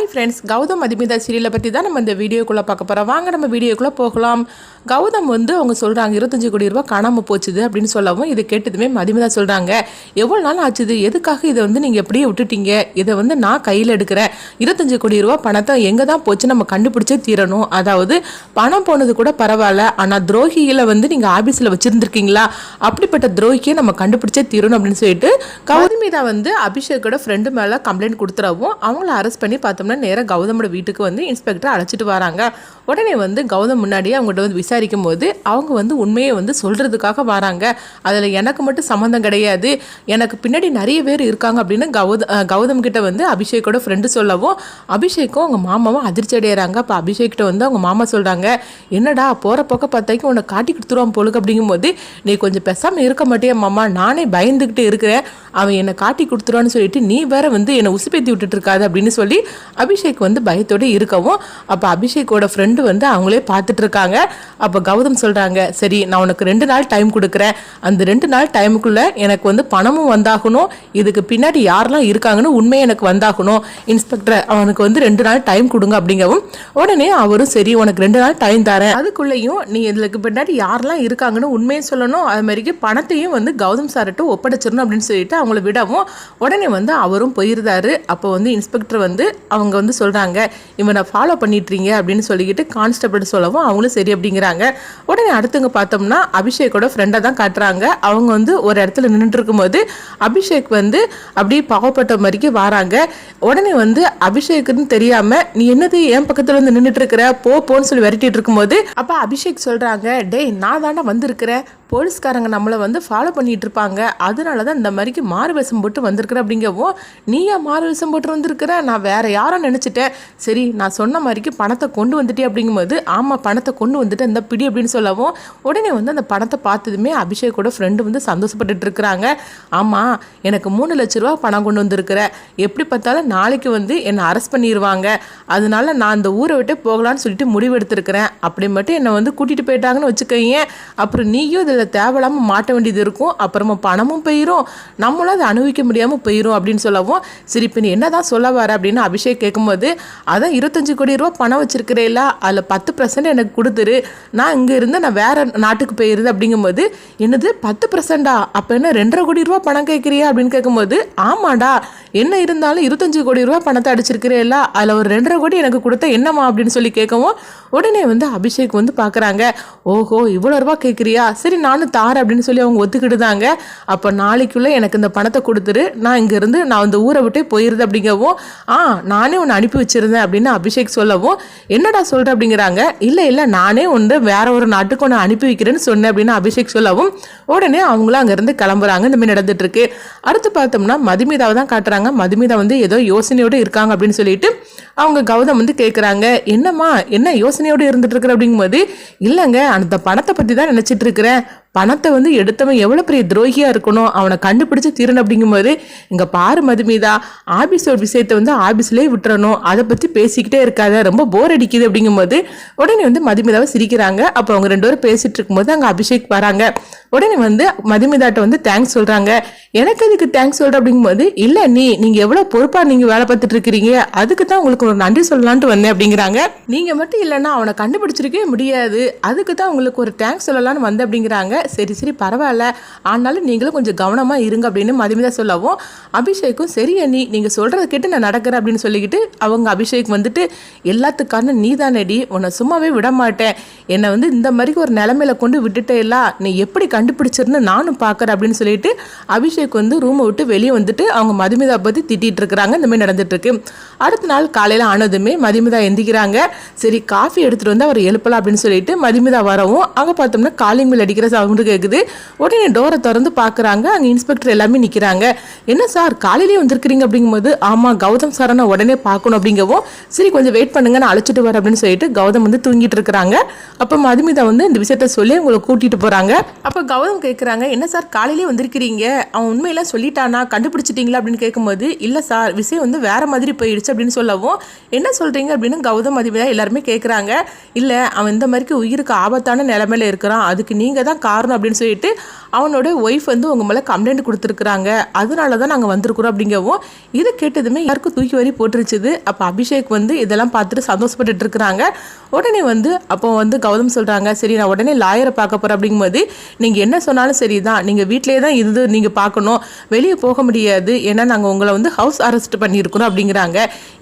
Hi friends Gautham மதிமிதா சீரியலை பற்றி தான் நம்ம இந்த வீடியோக்குள்ளே பார்க்க போகிறோம் வாங்க நம்ம வீடியோக்குள்ளே போகலாம். கௌதம் வந்து அவங்க சொல்கிறாங்க இருபத்தஞ்சு கோடி ரூபா காணாமல் போச்சுது அப்படின்னு சொல்லவும் இதை கேட்டதுமே மதிமிதா சொல்கிறாங்க எவ்வளோ நாள் ஆச்சுது? எதுக்காக இதை வந்து நீங்கள் எப்படியே விட்டுட்டீங்க? இதை வந்து நான் கையில் எடுக்கிறேன். இருபத்தஞ்சு கோடி ரூபா பணத்தை எங்கே தான் போச்சு நம்ம கண்டுபிடிச்சே தீரணும். அதாவது பணம் போனது கூட பரவாயில்ல. ஆனால் துரோகியில் வந்து நீங்கள் ஆஃபீஸில் வச்சுருந்துருக்கீங்களா? அப்படிப்பட்ட துரோகியை நம்ம கண்டுபிடிச்சே தீரணும் அப்படின்னு சொல்லிட்டு கௌதமிதா வந்து அபிஷேக்கோட ஃப்ரெண்டு மேலே கம்ப்ளைண்ட் கொடுத்துறவும் அவங்கள அரெஸ்ட் பண்ணி பார்த்தோம்னா நேராக கௌதமோட வீட்டுக்கு வந்து இன்ஸ்பெக்டர் அழைச்சிட்டு வராங்க. உடனே வந்து கௌதம் முன்னாடியே அவங்ககிட்ட வந்து விசாரிக்கும் போது அவங்க வந்து உண்மையை வந்து சொல்கிறதுக்காக வராங்க. அதில் எனக்கு மட்டும் சம்மந்தம் கிடையாது. எனக்கு பின்னாடி நிறைய பேர் இருக்காங்க அப்படின்னு கௌத கௌதம் கிட்ட வந்து அபிஷேக்கோட ஃப்ரெண்டு சொல்லவும் அபிஷேக்கும் அவங்க மாமாவும் அதிர்ச்சி அடைகிறாங்க அப்போ அபிஷேக்கிட்ட வந்து அவங்க மாமா சொல்கிறாங்க என்னடா போகிற பக்கம் பார்த்தாக்கி உன்னை காட்டி கொடுத்துருவான் பொழுது அப்படிங்கும்போது நீ கொஞ்சம் பெசாமல் இருக்க மாட்டியா மாமா? நானே பயந்துக்கிட்டு இருக்கிறேன். அவன் என்னை காட்டி கொடுத்துருவான்னு சொல்லிட்டு நீ வேற வந்து என்னை உசுப்பேத்தி விட்டுட்டு இருக்காது அப்படின்னு சொல்லி அபிஷேக் வந்து பயத்தோட இருக்கவும் அப்போ அபிஷேக்கோட ஃப்ரெண்டு வந்து அவங்களே பார்த்துட்டு இருக்காங்க அப்போ கௌதம் சொல்கிறாங்க சரி நான் உனக்கு ரெண்டு நாள் டைம் கொடுக்குறேன். அந்த ரெண்டு நாள் டைமுக்குள்ளே எனக்கு வந்து பணமும் வந்தாகணும். இதுக்கு பின்னாடி யாரெல்லாம் இருக்காங்கன்னு உண்மையை எனக்கு வந்தாகணும். இன்ஸ்பெக்டர் அவனுக்கு வந்து ரெண்டு நாள் டைம் கொடுங்க அப்படிங்கவும் உடனே அவரும் சரி உனக்கு ரெண்டு நாள் டைம் தரேன். அதுக்குள்ளேயும் நீ இதுக்கு பின்னாடி யாரெல்லாம் இருக்காங்கன்னு உண்மையை சொல்லணும். அது மாதிரிக்கு பணத்தையும் வந்து கௌதம் சார்கிட்ட ஒப்படைச்சிடணும் அப்படின்னு சொல்லிட்டு அவங்கள விட விடவும் உடனே வந்து அவரும் போயிருந்தாரு. அப்போ வந்து இன்ஸ்பெக்டர் வந்து அவங்க வந்து சொல்கிறாங்க இவனை ஃபாலோ பண்ணிட்டுறீங்க அப்படின்னு சொல்லிக்கிட்டு கான்ஸ்டபிள் சொல்லவும் அவங்களும் சரி அப்படிங்கிறாங்க. உடனே அடுத்தவங்க பார்த்தோம்னா அபிஷேக்கோட ஃப்ரெண்டை தான் காட்டுறாங்க. அவங்க வந்து ஒரு இடத்துல நின்றுட்டு இருக்கும்போது அபிஷேக் வந்து அப்படியே பாவப்பட்ட மாதிரிக்கு வராங்க. உடனே வந்து அபிஷேக்குன்னு தெரியாம நீ என்னது என் பக்கத்தில் வந்து நின்றுட்டு இருக்கிற போ போன்னு சொல்லி விரட்டிட்டு இருக்கும்போது அப்போ அபிஷேக் சொல்றாங்க டேய் நான் தானே வந்திருக்கிறேன். போலீஸ்காரங்க நம்மளை வந்து ஃபாலோ பண்ணிட்டு இருப்பாங்க அதனால தான் இந்த மாதிரிக்கு மாறு மாறுவேஷம் போட்டு வந்திருக்கிற அப்படிங்கவும் நீ ஏன் போட்டு வந்திருக்கிற? நான் வேற யாரோ நினச்சிட்டேன். சரி நான் சொன்ன மாதிரிக்கு பணத்தை கொண்டு வந்துட்டே அப்படிங்கும்போது ஆமாம் பணத்தை கொண்டு வந்துட்டு இந்த பிடி அப்படின்னு சொல்லவும் உடனே வந்து அந்த பணத்தை பார்த்ததுமே அபிஷேக்கோட ஃப்ரெண்டு வந்து சந்தோஷப்பட்டுட்டு இருக்கிறாங்க. ஆமாம் எனக்கு மூணு லட்ச ரூபா பணம் கொண்டு வந்திருக்கிற. எப்படி பார்த்தாலும் நாளைக்கு வந்து என்னை அரெஸ்ட் பண்ணிடுவாங்க அதனால நான் அந்த ஊரை விட்டே போகலான்னு சொல்லிட்டு முடிவு எடுத்திருக்கிறேன் அப்படி மட்டும் என்னை வந்து கூட்டிகிட்டு போயிட்டாங்கன்னு வச்சுக்கோங்க அப்புறம் நீயும் இதில் தேவையில்லாமல் மாட்ட வேண்டியது இருக்கும். அப்புறமா பணமும் போயிடும் நம்மளும் அதை அனுபவிக்க முடியாமல் போயிடும் அப்படின்னு சொல்லவும் சரி இப்போ நீ என்ன தான் சொல்ல வர? அப்படின்னு அபிஷேக் கேட்கும்போது அதான் இருபத்தஞ்சு கோடி ரூபா பணம் வச்சிருக்கிறேல்ல அதில் பத்து பர்சன்ட் எனக்கு கொடுத்துரு. நான் இங்கே இருந்து நான் வேறு நாட்டுக்கு போயிருது. அப்படிங்கும்போது என்னது பத்து பர்சன்டா அப்போ என்ன ரெண்டரை கோடி ரூபா பணம் கேட்குறியா அப்படின்னு கேட்கும்போது ஆமாடா. என்ன இருந்தாலும் இருபத்தஞ்சு கோடி ரூபா பணத்தை அடிச்சிருக்கிறேல்ல அதில் ஒரு ரெண்டரை கோடி எனக்கு கொடுத்த என்னம்மா அப்படின்னு சொல்லி கேட்கவும் உடனே வந்து அபிஷேக் வந்து பார்க்குறாங்க. ஓஹோ இவ்வளோ ரூபா கேட்குறியா? சரி நானும் தார் அப்படின்னு சொல்லி அவங்க ஒத்துக்கிட்டுதாங்க. அப்போ நாளைக்குள்ளே எனக்கு இந்த பணத்தை கொடுத்துரு. நான் இங்கேருந்து நான் அந்த ஊரை விட்டே போயிருது அப்படிங்கவும் ஆ நானே உன்னை அனுப்பி வச்சிருந்தேன் அப்படின்னு அபிஷேக் சொல்லவும் என்னடா சொல்கிற அப்படிங்கிறாங்க. இல்லை இல்லை நானே வந்து வேற ஒரு நாட்டுக்கு உன்னை அனுப்பி வைக்கிறேன்னு சொன்னேன் அப்படின்னு அபிஷேக் சொல்லவும் உடனே அவங்களும் அங்கேருந்து கிளம்புறாங்க. இந்த மாதிரி நடந்துட்டுருக்கு அடுத்து பார்த்தோம்னா மதுமிதாவை தான் காட்டுறாங்க. மதுமிதா வந்து ஏதோ யோசனையோடு இருக்காங்க அப்படின்னு சொல்லிட்டு அவங்க கௌதம் வந்து கேட்குறாங்க என்னம்மா என்ன யோசனையோடு இருந்துட்டு இருக்கிற? அப்படிங்கும்போது இல்லைங்க அந்த பணத்தை பற்றி தான் நினச்சிட்டு இருக்கிறேன். பணத்தை வந்து எடுத்தவன் எவ்வளோ பெரிய துரோகியாக இருக்கணும்? அவனை கண்டுபிடிச்சி தீரணும். அப்படிங்கும்போது இங்கே பாரு மதுமிதா ஆபீஸோட விஷயத்தை வந்து ஆபீஸ்லேயே விட்டுறணும். அதை பற்றி பேசிக்கிட்டே இருக்காத. ரொம்ப போர் அடிக்குது. அப்படிங்கும்போது உடனே வந்து மதுமிதாவை சிரிக்கிறாங்க. அப்போ அவங்க ரெண்டு பேரும் பேசிகிட்டு இருக்கும்போது அங்கே அபிஷேக் வராங்க. உடனே வந்து மதுமிதாட்ட வந்து தேங்க்ஸ் சொல்கிறாங்க எனக்கு அதுக்கு தேங்க்ஸ் சொல்கிற அப்படிங்கும்போது இல்லை நீ நீங்கள் எவ்வளோ பொறுப்பாக நீங்கள் வேலை பார்த்துட்டு இருக்கிறீங்க. அதுக்கு தான் உங்களுக்கு ஒரு நன்றி சொல்லலான்ட்டு வந்தேன் அப்படிங்கிறாங்க. நீங்கள் மட்டும் இல்லைன்னா அவனை கண்டுபிடிச்சிருக்கவே முடியாது. அதுக்கு தான் உங்களுக்கு ஒரு தேங்க்ஸ் சொல்லலாம்னு வந்தேன் அப்படிங்கிறாங்க. சரி சரி பரவாயில்ல. ஆனாலும் நீங்களும் கொஞ்சம் கவனமாக இருங்க அப்படின்னு மதுமிதா சொல்லவும் அபிஷேக்கும் சரி அண்ணி. நீங்கள் சொல்கிறத கேட்டு நான் நடக்கிறேன் அப்படின்னு சொல்லிக்கிட்டு அவங்க அபிஷேக் வந்துட்டு எல்லாத்துக்கான நீ தானடி உன்னை சும்மாவே விட மாட்டேன் என்னை வந்து இந்த மாதிரி ஒரு நிலமையில கொண்டு விட்டுட்டே நீ எப்படி கண்டுபிடிச்சிருன்னு நானும் பார்க்குறேன் அப்படின்னு சொல்லிட்டு அபிஷேக் வந்து ரூமை விட்டு வெளியே வந்துட்டு அவங்க மதுமிதா பற்றி திட்டிட்டு இருக்கிறாங்க. இந்த மாதிரி நடந்துட்டு இருக்கு. அடுத்த நாள் காலையில் ஆனதுமே மதிமிதா எந்திக்கிறாங்க. சரி காஃபி எடுத்துகிட்டு வந்து அவர் எழுப்பலாம் அப்படின்னு சொல்லிட்டு மதிமிதா வரவும் அங்கே பார்த்தோம்னா காலிங் பில் அடிக்கிற சவுண்டு கேட்குது உடனே டோரை திறந்து பார்க்குறாங்க. அங்கே இன்ஸ்பெக்டர் எல்லாமே நிற்கிறாங்க என்ன சார் காலையிலேயே வந்திருக்கிறீங்க அப்படிங்கும்போது ஆமாம் கௌதம் சாரை நான் உடனே பார்க்கணும் அப்படிங்கவும் சரி கொஞ்சம் வெயிட் பண்ணுங்க நான் அழைச்சிட்டு வரேன் அப்படின்னு சொல்லிட்டு கௌதம் வந்து தூங்கிட்டு இருக்கிறாங்க. அப்போ மதுமிதா வந்து இந்த விஷயத்த சொல்லி உங்களை கூட்டிட்டு போகிறாங்க அப்போ கௌதம் கேட்குறாங்க என்ன சார் காலையிலேயே வந்திருக்கிறீங்க? அவன் உண்மையெல்லாம் சொல்லிட்டானா? கண்டுபிடிச்சிட்டீங்களா? அப்படின்னு கேட்கும்போது இல்லை சார் விஷயம் வந்து வேற மாதிரி போயிடுச்சு அப்படின்னு சொல்லவும் என்ன சொல்கிறீங்க அப்படின்னு கௌதம் மதுமிதா எல்லாருமே கேட்குறாங்க இல்லை அவன் இந்த மாதிரிக்கு உயிருக்கு ஆபத்தான நிலமையில இருக்கிறான். அதுக்கு நீங்கள் தான் காரணம் அப்படின்னு சொல்லிட்டு அவனோட ஒய்ஃப் வந்து உங்கள் மேலே கம்ப்ளைண்ட் கொடுத்துருக்குறாங்க. அதனால தான் நாங்கள் வந்திருக்கிறோம் அப்படிங்கவும் இதை கேட்டதுமே யாருக்கும் தூக்கி வரி போட்டுருச்சுது. அப்போ அபிஷேக் வந்து இதெல்லாம் பார்த்துட்டு சந்தோஷப்பட்டுட்டு இருக்கிறாங்க. உடனே வந்து அப்போ வந்து கௌதம் சொல்கிறாங்க சரி நான் உடனே லாயரை பார்க்க போகிறேன் அப்படிங்கும்போது நீங்கள் என்ன சொன்னாலும் சரி தான் நீங்கள் வீட்டிலே தான் இருந்து நீங்கள் பார்க்கணும். வெளியே போக முடியாது. ஏன்னா நாங்கள் உங்களை வந்து ஹவுஸ் அரெஸ்ட் பண்ணியிருக்கிறோம் அப்படிங்கிறாங்க.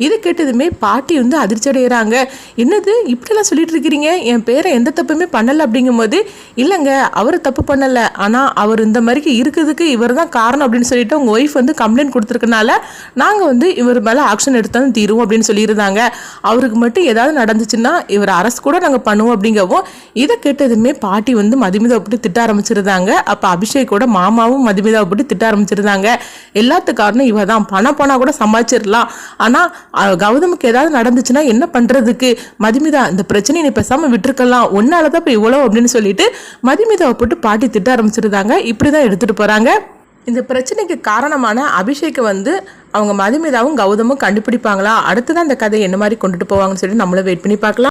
இது கேட்டதுமே பாட்டி வந்து அதிர்ச்சி அடைகிறாங்க என்னது இப்படிலாம் சொல்லிட்டு இருக்கிறீங்க? என் பேரை எந்த தப்புமே பண்ணலை அப்படிங்கும்போது இல்லைங்க அவர் தப்பு பண்ணலை. ஆனால் அவர் இந்த மாதிரிக்கு இருக்கிறதுக்கு இவர் தான் காரணம் அப்படின்னு சொல்லிட்டு உங்கள் ஒய்ஃப் வந்து கம்ப்ளைண்ட் கொடுத்துருக்கனால நாங்கள் வந்து இவர் மேலே ஆக்ஷன் எடுத்தாலும் தீருவோம் அப்படின்னு சொல்லியிருந்தாங்க. அவருக்கு மட்டும் ஏதாவது நடந்துச்சுன்னா இவர் அரசு கூட நாங்கள் பண்ணுவோம் அப்படிங்கவும் இதை கேட்டதுமே பாட்டி வந்து மதுமிதாவை போட்டு திட்ட ஆரம்பிச்சிருந்தாங்க. அப்போ அபிஷேக்கோட மாமாவும் மதுமிதாவை போட்டு திட்ட ஆரம்பிச்சிருந்தாங்க. எல்லாத்து காரணம் இவ தான் பணம் போனால் கூட சம்பாதிச்சிடலாம் ஆனால் கௌதமுக்கு ஏதாவது நடந்துச்சுன்னா என்ன பண்ணுறதுக்கு மதுமிதா இந்த பிரச்சனையை நீ பேசாமல் விட்டுருக்கலாம். ஒன்னால தான் இப்போ இவ்வளோ அப்படின்னு சொல்லிட்டு மதுமிதாவை போட்டு பாட்டி திட்ட ஆரம்பிச்சிருந்தாங்க. இப்படி தான் எடுத்துகிட்டு போகிறாங்க இந்த பிரச்சனைக்கு காரணமான அபிஷேக்கை வந்து அவங்க மதுமிதாவும் கௌதமும் கண்டுபிடிப்பாங்களா? அடுத்ததான் அந்த கதையை என்ன மாதிரி கொண்டுட்டு போவாங்கன்னு சொல்லி நம்மளும் வெயிட் பண்ணி பார்க்கலாம்.